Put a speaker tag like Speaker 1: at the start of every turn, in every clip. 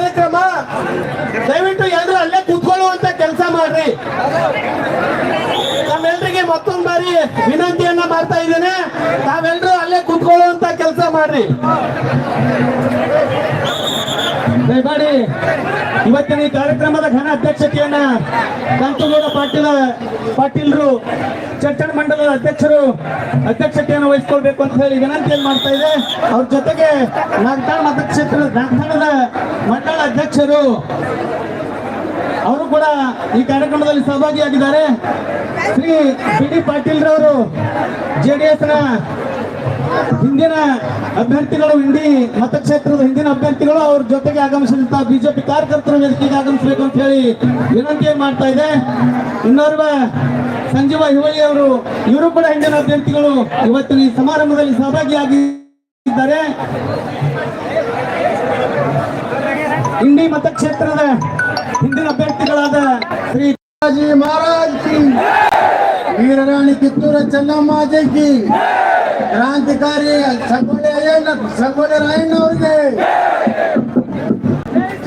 Speaker 1: ಕಾರ್ಯಕ್ರಮ? ದಯವಿಟ್ಟು ಎಲ್ಲರೂ ಅಲ್ಲೇ ಕೂತ್ಕೊಳ್ಳುವಂತ ಕೆಲಸ ಮಾಡ್ರಿ. ನಮ್ಮೆಲ್ರಿಗೆ ಮತ್ತೊಂದು ಬಾರಿ ವಿನಂತಿಯನ್ನ ಮಾಡ್ತಾ ಇದ್ದೇನೆ. ತಾವೆಲ್ಲರೂ ಅಲ್ಲೇ ಕೂತ್ಕೊಳ್ಳುವಂತ ಕೆಲಸ ಮಾಡ್ರಿ. ದಯಮಾಡಿ. ಇವತ್ತಿನ ಈ ಕಾರ್ಯಕ್ರಮದ ಘನ ಅಧ್ಯಕ್ಷತೆಯನ್ನ ಕಂತುಗೌಡ ಪಾಟೀಲ, ಪಾಟೀಲ್ರು, ಚಟ್ಟಣ ಮಂಡಲದ ಅಧ್ಯಕ್ಷರು ಅಧ್ಯಕ್ಷತೆಯನ್ನು ವಹಿಸ್ಕೊಳ್ಬೇಕು ಅಂತ ಹೇಳಿ ವಿನಂತಿಯನ್ನು ಮಾಡ್ತಾ ಇದೆ? ಅವ್ರ ಜೊತೆಗೆ ನಾಗತಾಣ ಮತಕ್ಷೇತ್ರದ ನಾಗತಾಣದ ಮಂಡಳ ಅಧ್ಯಕ್ಷರು ಅವರು ಕೂಡ ಈ ಕಾರ್ಯಕ್ರಮದಲ್ಲಿ ಸಹಭಾಗಿಯಾಗಿದ್ದಾರೆ. ಶ್ರೀ ಬಿ ಡಿ ಪಾಟೀಲ್ ರವರು ಜೆ ಡಿ ಎಸ್ನ ಹಿಂದಿನ ಅಭ್ಯರ್ಥಿಗಳು, ಹಿಂದಿ ಮತಕ್ಷೇತ್ರದ ಹಿಂದಿನ ಅಭ್ಯರ್ಥಿಗಳು ಅವ್ರ ಜೊತೆಗೆ ಆಗಮಿಸಿದಂತ ಬಿಜೆಪಿ ಕಾರ್ಯಕರ್ತರ ವೇದಿಕೆಗೆ ಆಗಮಿಸಬೇಕು ಅಂತ ಹೇಳಿ ವಿನಂತಿ ಮಾಡ್ತಾ ಇದೆ. ಇನ್ನೋರ್ವ ಸಂಜೀವ ಹಿವಳಿ ಅವರು, ಇವರು ಕೂಡ ಹಿಂದಿನ ಅಭ್ಯರ್ಥಿಗಳು ಇವತ್ತಿನ ಈ ಸಮಾರಂಭದಲ್ಲಿ ಸಹಭಾಗಿಯಾಗಿದ್ದಾರೆ. ಇಂಡಿ ಮತಕ್ಷೇತ್ರದ ಹಿಂದಿನ ಅಭ್ಯರ್ಥಿಗಳಾದ ಶ್ರೀ
Speaker 2: ಮಹಾರಾಜ್ ಕಿ. ವೀರರಾಣಿ ಕಿತ್ತೂರ ಚೆನ್ನಮ್ಮ ಜೈ ಕ್ರಾಂತಿಕಾರಿ ಸಂಗೊಳ್ಳಿ ಅಯ್ಯಣ್ಣ ಸಂಗೊಳ್ಳಿ ರಾಯಣ್ಣ ಅವರಿಗೆ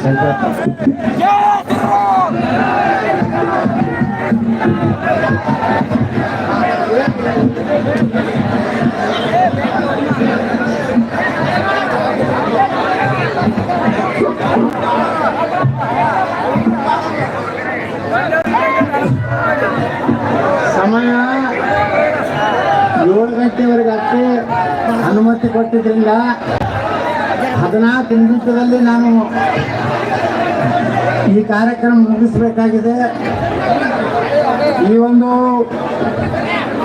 Speaker 2: ಸಮಯ ಅನುಮತಿ ಕೊಟ್ಟಿದ್ರಿಂದ ಹದಿನಾಲ್ಕು ನಿಮಿಷದಲ್ಲಿ ನಾನು ಈ ಕಾರ್ಯಕ್ರಮ ಮುಗಿಸಬೇಕಾಗಿದೆ. ಈ ಒಂದು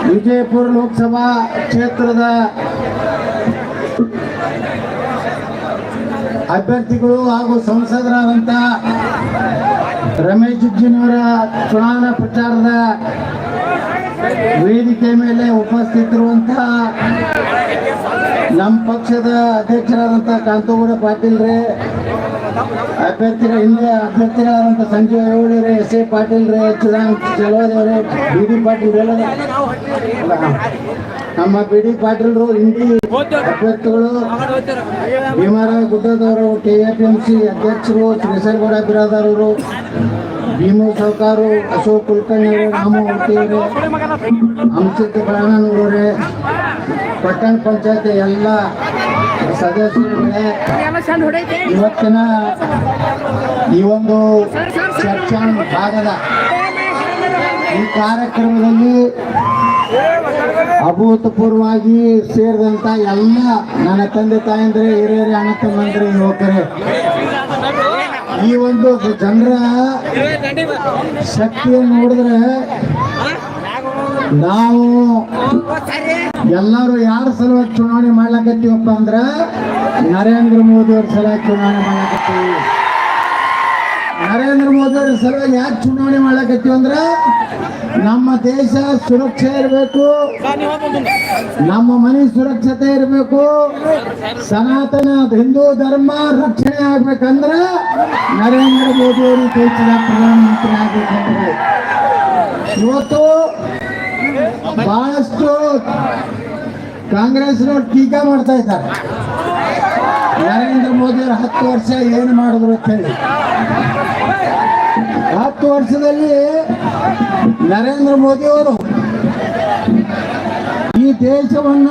Speaker 2: ವಿಜಯಪುರ ಲೋಕಸಭಾ ಕ್ಷೇತ್ರದ ಅಭ್ಯರ್ಥಿಗಳು ಹಾಗೂ ಸಂಸದರಾದಂಥ ರಮೇಶ್ ಜಿಗ್ಜಿನವರ ಚುನಾವಣಾ ಪ್ರಚಾರದ ವೇದಿಕೆ ಮೇಲೆ ಉಪಸ್ಥಿತಿರುವಂತಹ ನಮ್ಮ ಪಕ್ಷದ ಅಧ್ಯಕ್ಷರಾದಂತಹ ಕಾಂತಗೌಡ ಪಾಟೀಲ್ ರೇ, ಅಭ್ಯರ್ಥಿಗಳ ಹಿಂದೆ ಅಭ್ಯರ್ಥಿಗಳಾದಂಥ ಸಂಜೀವ ಏವಳಿ ರೇ, ಎಸ್ ಎ ಪಾಟೀಲ್ ರೇ ಚಿದಾನಂದ ಚಲೋದೇವ್ರೆ ಬಿ ಡಿ ಪಾಟೀಲ್ ನಮ್ಮ ಬಿ ಡಿ ಪಾಟೀಲ್ರು ಹಿಂದಿ ಅಭ್ಯರ್ಥಿಗಳು, Bhimarao ಗುಡ್ಡದವರು, K A P M C ಅಧ್ಯಕ್ಷರು ಶ್ರೀಸರ್ಗೌಡ ಬಿರಾದಾರರು ಭೀಮು ಸಾವ್ಕಾರು ಅಶೋಕ್ ಕುಲಕರ್ಣಿ ಅವರು ರಾಮು ಅಂಶಿತ್ ಹಂಸಿದ್ದ ಪ್ರಾಣನವರೇ ಪಟ್ಟಣ ಪಂಚಾಯತಿ ಎಲ್ಲ ಸದಸ್ಯರು, ಇವತ್ತಿನ ಈ ಒಂದು ಚರ್ಚಾ ಭಾಗದ ಈ ಕಾರ್ಯಕ್ರಮದಲ್ಲಿ ಅಭೂತಪೂರ್ವವಾಗಿ ಸೇರಿದಂತ ಎಲ್ಲ ನನ್ನ ತಂದೆ ತಾಯಂದ್ರೆ, ಹಿರಿಯರೇ, ಅಣ್ಣ ತಮ್ಮಂದ್ರೆ, ಯುವಕರೇ ಈ ಒಂದು ಜನರ ಶಕ್ತಿಯನ್ನು ನೋಡಿದ್ರೆ ನಾವು ಎಲ್ಲರೂ ಯಾರ ಸಲುವಾಗಿ ಚುನಾವಣೆ ಮಾಡ್ಲಕತ್ತೀವಪ್ಪ ಅಂದ್ರೆ ನರೇಂದ್ರ ಮೋದಿ ಅವ್ರ ಸಲುವಾಗಿ ಚುನಾವಣೆ ಮಾಡ್ಲಕತ್ತೀವಿ. ನರೇಂದ್ರ ಮೋದಿ ಅವ್ರ ಸಲುವಾಗಿ ಯಾಕೆ ಚುನಾವಣೆ ಮಾಡಕತ್ತೀವಿ ಅಂದ್ರೆ ನಮ್ಮ ದೇಶ ಸುರಕ್ಷೆ ಇರಬೇಕು. ನಮ್ಮ ಮನೆ ಸುರಕ್ಷತೆ ಇರಬೇಕು. ಸನಾತನ ಹಿಂದೂ ಧರ್ಮ ರಕ್ಷಣೆ ಆಗ್ಬೇಕಂದ್ರೆ ನರೇಂದ್ರ ಮೋದಿ ಅವರು ದೇಶದ ಪ್ರಧಾನಮಂತ್ರಿ ಆಗ್ಬೇಕಂದ್ರೆ. ಇವತ್ತು ಬಹಳಷ್ಟು ಕಾಂಗ್ರೆಸ್ನವ್ರು ಟೀಕಾ ಮಾಡ್ತಾ ಇದ್ದಾರೆ. ನರೇಂದ್ರ ಮೋದಿ ಹತ್ತು ವರ್ಷ ಏನು ಮಾಡಿದ್ರು ಅಂತ ಹೇಳಿ ಹತ್ತು ವರ್ಷದಲ್ಲಿ ನರೇಂದ್ರ ಮೋದಿ ಅವರು ಈ ದೇಶವನ್ನ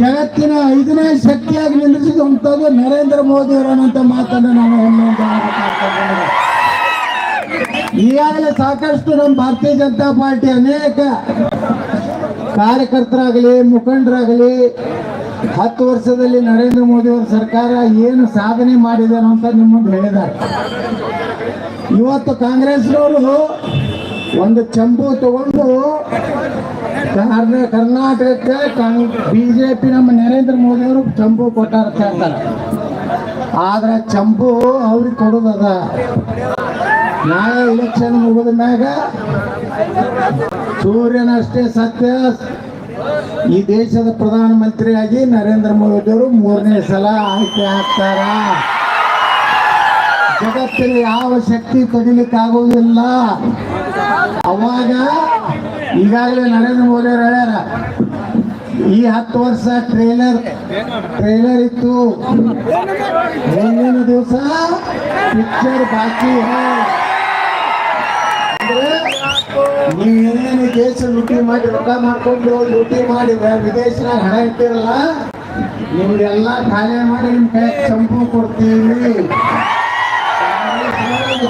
Speaker 2: ಜಗತ್ತಿನ ಐದನೇ ಶಕ್ತಿಯಾಗಿ ನಿಲ್ಲಿಸಿದಂಥದ್ದು ನರೇಂದ್ರ ಮೋದಿ ಅವರನ್ನಂತ ಮಾತನ್ನು ನಾನು ಹೇಳಬೇಕಾಗ್ತದೆ. ಈಗಾಗಲೇ ಸಾಕಷ್ಟು ನಮ್ಮ ಭಾರತೀಯ ಜನತಾ ಪಾರ್ಟಿ ಅನೇಕ ಕಾರ್ಯಕರ್ತರಾಗಲಿ, ಮುಖಂಡರಾಗಲಿ ಹತ್ತು ವರ್ಷದಲ್ಲಿ ನರೇಂದ್ರ ಮೋದಿ ಅವರ ಸರ್ಕಾರ ಏನು ಸಾಧನೆ ಮಾಡಿದಾರೆ ಅಂತ ನಿಮ್ಮ ಮುಂದೆ ಹೇಳಿದ್ದಾರೆ. ಇವತ್ತು ಕಾಂಗ್ರೆಸ್ನವರು ಒಂದು ಚಂಪು ತಗೊಂಡು ಕರ್ನ- ಕರ್ನಾಟಕಕ್ಕೆ ಬಿಜೆಪಿ ನಮ್ಮ ನರೇಂದ್ರ ಮೋದಿ ಅವರು ಚಂಪು ಕೊಟ್ಟಾರ ಅಂತ ಹೇಳ್ತಾರೆ. ಆದ್ರೆ ಚಂಪು ಅವ್ರಿಗೆ ಕೊಡೋದದ ನಾಳೆ ಎಲೆಕ್ಷನ್ ಮುಗಿದ ಮ್ಯಾಗ ಸೂರ್ಯನಷ್ಟೇ ಸತ್ಯ ಈ ದೇಶದ ಪ್ರಧಾನಮಂತ್ರಿಯಾಗಿ ನರೇಂದ್ರ ಮೋದಿ ಅವರು ಮೂರನೇ ಸಲ ಆಯ್ಕೆ ಆಗ್ತಾರ. ಜಗತ್ತಿನ ಯಾವ ಶಕ್ತಿ ತಡಿಲಿಕ್ಕಾಗೋದಿಲ್ಲ ಅವಾಗ ಈಗಾಗಲೇ ನರೇಂದ್ರ ಮೋದಿ ಅವರು ಹೇಳ್ಯಾರ, ಈ ಹತ್ತು ವರ್ಷ ಟ್ರೈಲರ್ ಟ್ರೈಲರ್ ಇತ್ತು. ಮುಂದಿನ ದಿವಸ ಪಿಕ್ಚರ್ ಬಾಕಿ. ಅಂದ್ರೆ ನೀವು ಏನೇನು ದೇಶ ಲೂಟಿ ಮಾಡಿ ರೊಕ್ಕ ಮಾಡ್ಕೊಂಡು ಲೂಟಿ ಮಾಡಿ ವಿದೇಶನಾಗ ಹಣ ಇಟ್ಟಿರಲ್ಲ? ನಿಮ್ಗೆಲ್ಲ ಖಾಲಿ ಮಾಡಿ ನಿಮ್ ಕೈ ಚಂಪು ಕೊಡ್ತೀವಿ.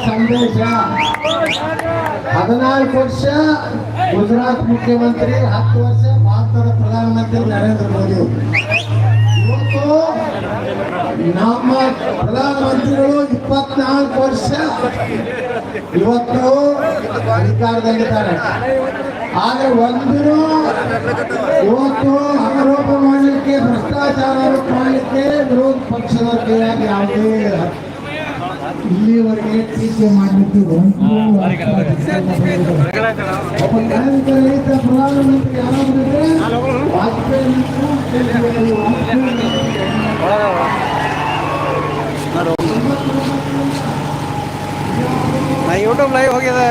Speaker 2: ಸಂದೇಶ. ಹದಿನಾಲ್ಕು ವರ್ಷ ಗುಜರಾತ್ ಮುಖ್ಯಮಂತ್ರಿ, ಹತ್ತು ವರ್ಷ ಭಾರತದ ಪ್ರಧಾನಮಂತ್ರಿ ನರೇಂದ್ರ ಮೋದಿ. ನಮ್ಮ ಪ್ರಧಾನಮಂತ್ರಿಗಳು ಇಪ್ಪತ್ನಾಲ್ಕು ವರ್ಷ ಇವತ್ತು ಅಧಿಕಾರದಲ್ಲಿದ್ದಾರೆ ಆದ್ರೆ ಒಂದಿನೂ ಇವತ್ತು ಆರೋಪ ಮಾಡಲಿಕ್ಕೆ, ಭ್ರಷ್ಟಾಚಾರ ಆರೋಪ ಮಾಡಲಿಕ್ಕೆ ವಿರೋಧ ಪಕ್ಷದ ಕೈಯಾಗಿ ಯಾವುದೇ ಇಲ್ಲಿವರೆಗೆ ಟೀಕೆ ಮಾಡಲಿಕ್ಕೆ ಒಂದು ಪ್ರಧಾನಮಂತ್ರಿ ಯಾರಾದ್ರೂ ವಾಜಪೇಯಿ
Speaker 3: ಲೈವ್ ಹೋಗಿದೆ